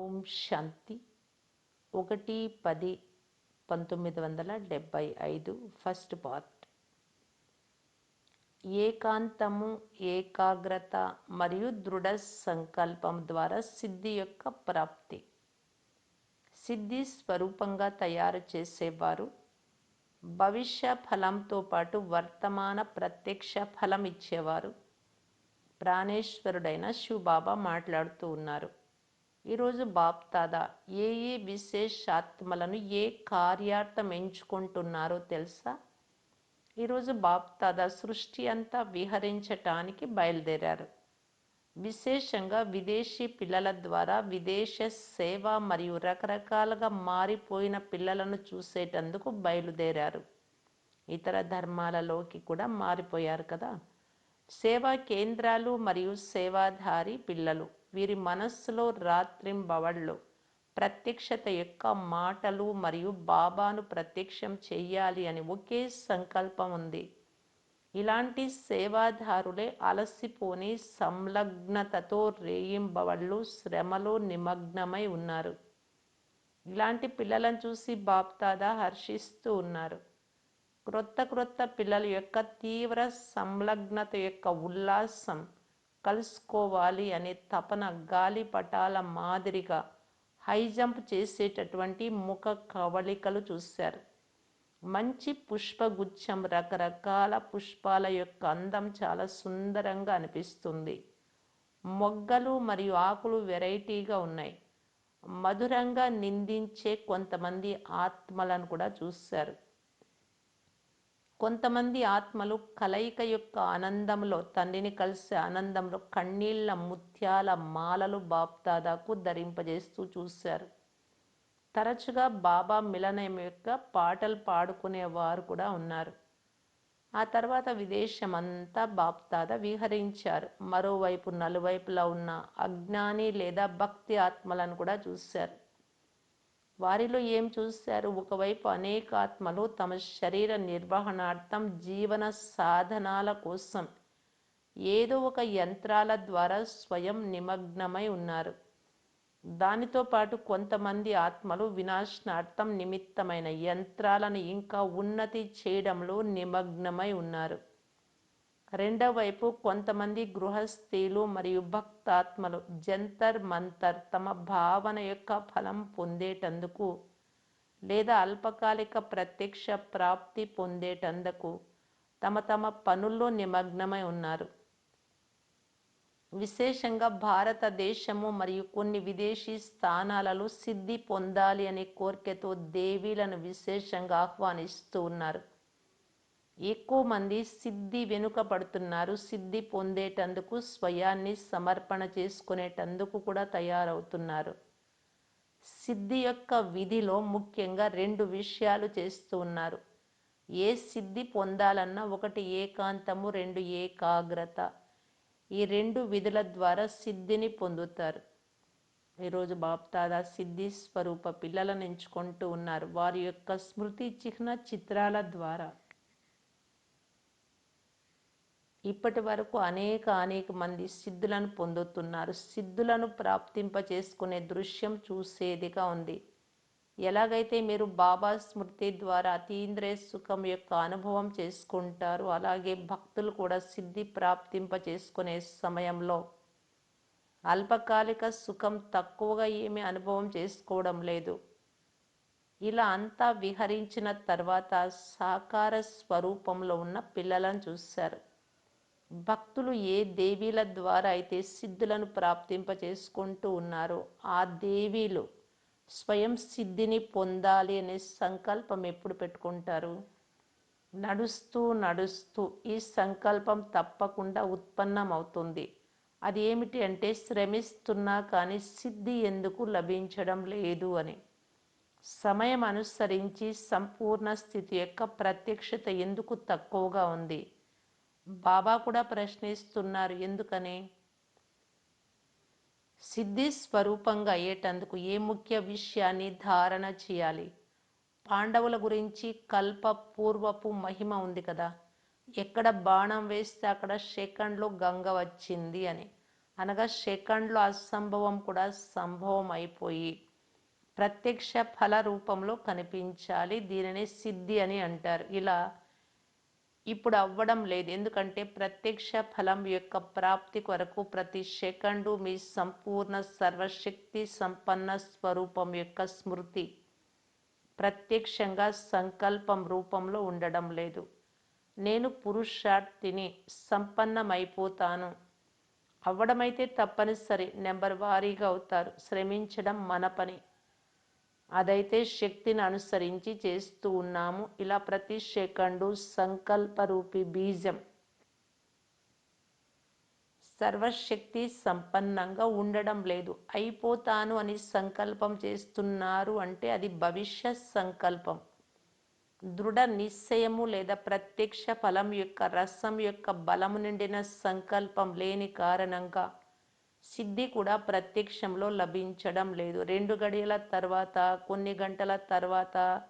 ఓం శాంతి. ఒకటి పది పంతొమ్మిది వందల డెబ్భై ఐదు ఫస్ట్ పార్ట్. ఏకాంతము ఏకాగ్రత మరియు దృఢ సంకల్పం ద్వారా సిద్ధి యొక్క ప్రాప్తి. సిద్ధి స్వరూపంగా తయారు చేసేవారు. భవిష్య ఫలంతో పాటు వర్తమాన ప్రత్యక్ష ఫలం ఇచ్చేవారు. ప్రాణేశ్వరుడైన శివబాబా మాట్లాడుతూ ఉన్నారు. ఈరోజు బాప్తాదా? ఏ ఏ విశేషాత్మలను ఏ కార్యార్థం ఎంచుకుంటున్నారో తెలుసా? ఈరోజు బాప్తాదా సృష్టి అంతా విహరించటానికి బయలుదేరారు. విశేషంగా విదేశీ పిల్లల ద్వారా విదేశ సేవ మరియు రకరకాలుగా మారిపోయిన పిల్లలను చూసేటందుకు బయలుదేరారు. ఇతర ధర్మాలలోకి కూడా మారిపోయారు కదా. సేవా కేంద్రాలు మరియు సేవాధారి పిల్లలు. వీరి మనస్సులో రాత్రింబవళ్ళు. ప్రత్యక్షత యొక్క మాటలు మరియు బాబాను ప్రత్యక్షం చెయ్యాలి అని ఒకే సంకల్పం ఉంది ఇలాంటి సేవాదారులే అలసిపోని సంలగ్నతతో రేయింబవళ్ళు శ్రమలో నిమగ్నమై ఉన్నారు. ఇలాంటి పిల్లలను చూసి బాప్తాదా హర్షిస్తూ ఉన్నారు. క్రొత్త క్రొత్త పిల్లల యొక్క తీవ్ర సంలగ్నత యొక్క ఉల్లాసం కలుసుకోవాలి అనే తపన గాలిపటాల మాదిరిగా హై జంప్ చేసేటటువంటి ముఖ కవళికలు చూశారు. మంచి పుష్పగుచ్చం రకరకాల పుష్పాల యొక్క అందం చాలా సుందరంగా అనిపిస్తుంది. మొగ్గలు మరియు ఆకులు వెరైటీగా ఉన్నాయి. మధురంగా నిందించే కొంతమంది ఆత్మలను కూడా చూశారు. కొంతమంది ఆత్మలు కలయిక యొక్క ఆనందంలో తండ్రిని కలిసే ఆనందంలో కన్నీళ్ళ ముత్యాల మాలలు బాప్దాదాకు ధరింపజేస్తూ చూశారు. తరచుగా బాబా మిలనం యొక్క పాటలు పాడుకునేవారు కూడా ఉన్నారు. ఆ తర్వాత విదేశం అంతా విహరించారు. మరోవైపు నలువైపులా ఉన్న అజ్ఞాని లేదా భక్తి ఆత్మలను కూడా చూశారు. వారిలో ఏం చూశారు? ఒకవైపు అనేక ఆత్మలు తమ శరీర నిర్వహణార్థం జీవన సాధనాల కోసం ఏదో ఒక యంత్రాల ద్వారా స్వయం నిమగ్నమై ఉన్నారు. దానితో పాటు కొంతమంది ఆత్మలు వినాశనార్థం నిమిత్తమైన యంత్రాలను ఇంకా ఉన్నతి చేయడంలో నిమగ్నమై ఉన్నారు. రెండవ వైపు కొంతమంది గృహస్థీలు మరియు భక్తాత్మలు జంతర్ మంతర్ తమ భావన యొక్క ఫలం పొందేటందుకు లేదా అల్పకాలిక ప్రత్యక్ష ప్రాప్తి పొందేటందుకు తమ తమ పనుల్లో నిమగ్నమై ఉన్నారు. విశేషంగా భారతదేశము మరియు కొన్ని విదేశీ స్థానాలలో సిద్ధి పొందాలి అనే కోరికతో దేవీలను విశేషంగా ఆహ్వానిస్తూ ఉన్నారు. ఎక్కువ మంది సిద్ధి వెనుక పడుతున్నారు సిద్ధి పొందేటందుకు స్వయాన్ని సమర్పణ చేసుకునేటందుకు కూడా తయారవుతున్నారు. సిద్ధి యొక్క విధిలో ముఖ్యంగా రెండు విషయాలు చేస్తూ ఉన్నారు. ఏ సిద్ధి పొందాలన్నా ఒకటి ఏకాంతము రెండు ఏకాగ్రత. ఈ రెండు విధుల ద్వారా సిద్ధిని పొందుతారు. ఈరోజు బాప్తాదా సిద్ధి స్వరూప పిల్లలను ఎంచుకుంటూ ఉన్నారు. వారి యొక్క స్మృతి చిహ్న చిత్రాల ద్వారా. ఇప్పటి వరకు అనేక అనేక మంది సిద్ధులను పొందుతున్నారు. సిద్ధులను ప్రాప్తింప చేసుకునే దృశ్యం చూసేదిగా ఉంది. ఎలాగైతే మీరు బాబా స్మృతి ద్వారా అతీంద్రియ సుఖం యొక్క అనుభవం చేసుకుంటారు అలాగే భక్తులు కూడా సిద్ధి ప్రాప్తింప చేసుకునే సమయంలో అల్పకాలిక సుఖం తక్కువగా ఏమీ అనుభవం చేసుకోవడం లేదు. ఇలా అంతా విహరించిన తర్వాత సాకార స్వరూపంలో ఉన్న పిల్లలను చూశారు. భక్తులు ఏ దేవీల ద్వారా అయితే సిద్ధులను ప్రాప్తింప చేసుకుంటూ ఉన్నారో ఆ దేవీలు స్వయం సిద్ధిని పొందాలి అనే సంకల్పం ఎప్పుడు పెట్టుకుంటారు? నడుస్తూ నడుస్తూ ఈ సంకల్పం తప్పకుండా ఉత్పన్నం అవుతుంది అది ఏమిటి అంటే శ్రమిస్తున్నా కానీ సిద్ధి ఎందుకు లభించడం లేదు అని. సమయం అనుసరించి సంపూర్ణ స్థితి యొక్క ప్రత్యక్షత ఎందుకు తక్కువగా ఉంది? బాబా కూడా ప్రశ్నిస్తున్నారు ఎందుకని? సిద్ధి స్వరూపంగా అయ్యేటందుకు ఏ ముఖ్య విషయాన్ని ధారణ చేయాలి? పాండవుల గురించి కల్ప పూర్వపు మహిమ ఉంది కదా ఎక్కడ బాణం వేస్తే అక్కడ సెకండ్లో గంగ వచ్చింది అని. అనగా సెకండ్లో అసంభవం కూడా సంభవం అయిపోయి ప్రత్యక్ష ఫల రూపంలో కనిపించాలి దీనిని సిద్ధి అని అంటారు. ఇలా ఇప్పుడు అవ్వడం లేదు. ఎందుకంటే ప్రత్యక్ష ఫలం యొక్క ప్రాప్తి కొరకు ప్రతి సెకండు మీ సంపూర్ణ సర్వశక్తి సంపన్న స్వరూపం యొక్క స్మృతి ప్రత్యక్షంగా సంకల్పం రూపంలో ఉండడం లేదు. నేను పురుషార్థిని సంపన్నమైపోతాను. అవ్వడమైతే తప్పనిసరి. నెంబర్ వారీగా అవుతారు. శ్రమించడం మన పని. అదైతే శక్తిని అనుసరించి చేస్తూ ఉన్నాము. ఇలా ప్రతి సెకండు సంకల్పరూపి బీజం సర్వశక్తి సంపన్నంగా ఉండడం లేదు. అయిపోతాను అని సంకల్పం చేస్తున్నారు అంటే అది భవిష్యత్ సంకల్పం. దృఢ నిశ్చయము లేదా ప్రత్యక్ష ఫలం యొక్క రసం యొక్క బలము నిండిన సంకల్పం లేని కారణంగా సిద్ధి కూడా ప్రత్యక్షంలో లభించడం లేదు. రెండు గడియల తర్వాత కొన్ని గంటల తర్వాత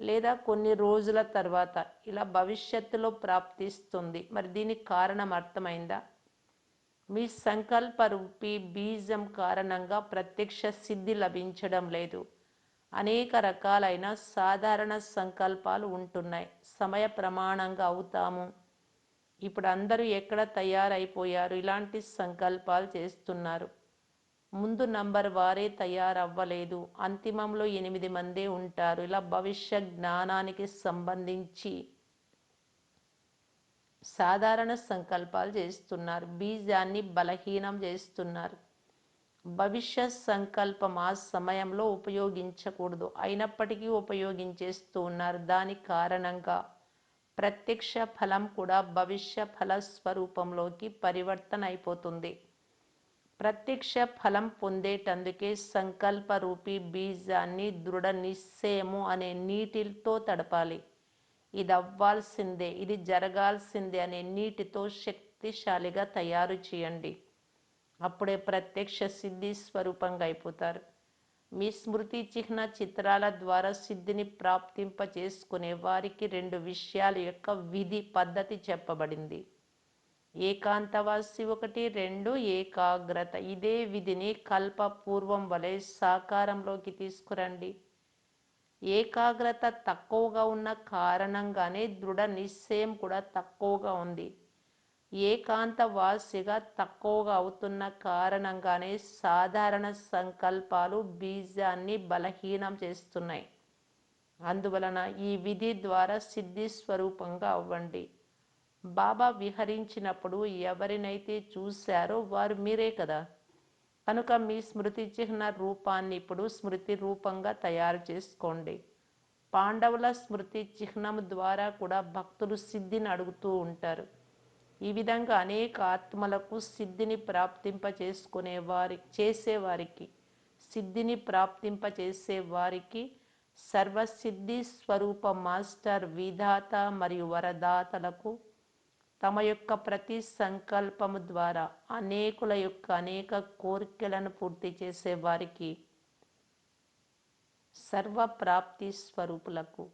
లేదా కొన్ని రోజుల తర్వాత ఇలా భవిష్యత్తులో ప్రాప్తిస్తుంది. మరి దీనికి కారణం అర్థమైందా? మీ సంకల్ప రూపీ బీజం కారణంగా ప్రత్యక్ష సిద్ధి లభించడం లేదు. అనేక రకాలైన సాధారణ సంకల్పాలు ఉంటున్నాయి. సమయ ప్రమాణంగా అవుతాము. ఇప్పుడు అందరూ ఎక్కడ తయారైపోయారు? ఇలాంటి సంకల్పాలు చేస్తున్నారు. ముందు నంబర్ వారే తయారవ్వలేదు. అంతిమంలో ఎనిమిది మందే ఉంటారు. ఇలా భవిష్య జ్ఞానానికి సంబంధించి సాధారణ సంకల్పాలు చేస్తున్నారు. బీజాన్ని బలహీనం చేస్తున్నారు. భవిష్యత్ సంకల్పం ఆ సమయంలో ఉపయోగించకూడదు. అయినప్పటికీ ఉపయోగించేస్తూ ఉన్నారు. దాని కారణంగా ప్రత్యక్ష ఫలం కూడా భవిష్య ఫల స్వరూపంలోకి పరివర్తన అయిపోతుంది ప్రత్యక్ష ఫలం పొందేటందుకే సంకల్ప రూపీ బీజాన్ని దృఢ నిశ్చయము అనే నీటితో తడపాలి. ఇది అవ్వాల్సిందే ఇది జరగాల్సిందే అనే నీటితో శక్తిశాలిగా తయారు చేయండి. అప్పుడే ప్రత్యక్ష సిద్ధి స్వరూపంగా అయిపోతారు. మీ స్మృతి చిహ్న చిత్రాల ద్వారా సిద్ధిని ప్రాప్తింప చేసుకునే వారికి రెండు విషయాల యొక్క విధి పద్ధతి చెప్పబడింది. ఏకాంతవాసి ఒకటి రెండు ఏకాగ్రత. ఇదే విధిని కల్ప పూర్వం వలె సాకారంలోకి తీసుకురండి. ఏకాగ్రత తక్కువగా ఉన్న కారణంగానే దృఢ నిశ్చయం కూడా తక్కువగా ఉంది. ఏకాంత వాసిగా తక్కువగా అవుతున్న కారణంగానే సాధారణ సంకల్పాలు బీజాన్ని బలహీనం చేస్తున్నాయి. అందువలన ఈ విధి ద్వారా సిద్ధి స్వరూపంగా అవ్వండి. బాబా విహరించినప్పుడు ఎవరినైతే చూశారో వారు మీరే కదా. కనుక మీ స్మృతి చిహ్న రూపాన్ని ఇప్పుడు స్మృతి రూపంగా తయారు చేసుకోండి. పాండవుల స్మృతి చిహ్నం ద్వారా కూడా భక్తులు సిద్ధిని అడుగుతూ ఉంటారు. ఈ విధంగా అనేక ఆత్మలకు సిద్ధిని ప్రాప్తింప చేసుకునే వారి చేసేవారికి సిద్ధిని ప్రాప్తింప చేసే వారికి సర్వసిద్ధి స్వరూప మాస్టర్ విధాత మరియు వరదాతలకు తమ యొక్క ప్రతి సంకల్పము ద్వారా అనేకుల యొక్క అనేక కోరికలను పూర్తి చేసే వారికి సర్వ ప్రాప్తి స్వరూపులకు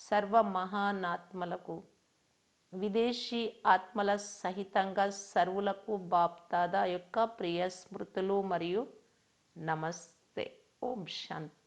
సర్వ మహానాత్మలకు విదేశీ ఆత్మల సహితంగా సర్వులకు బాప్తాదా యొక్క ప్రియ స్మృతులు మరియు నమస్తే. ఓం శాంతి.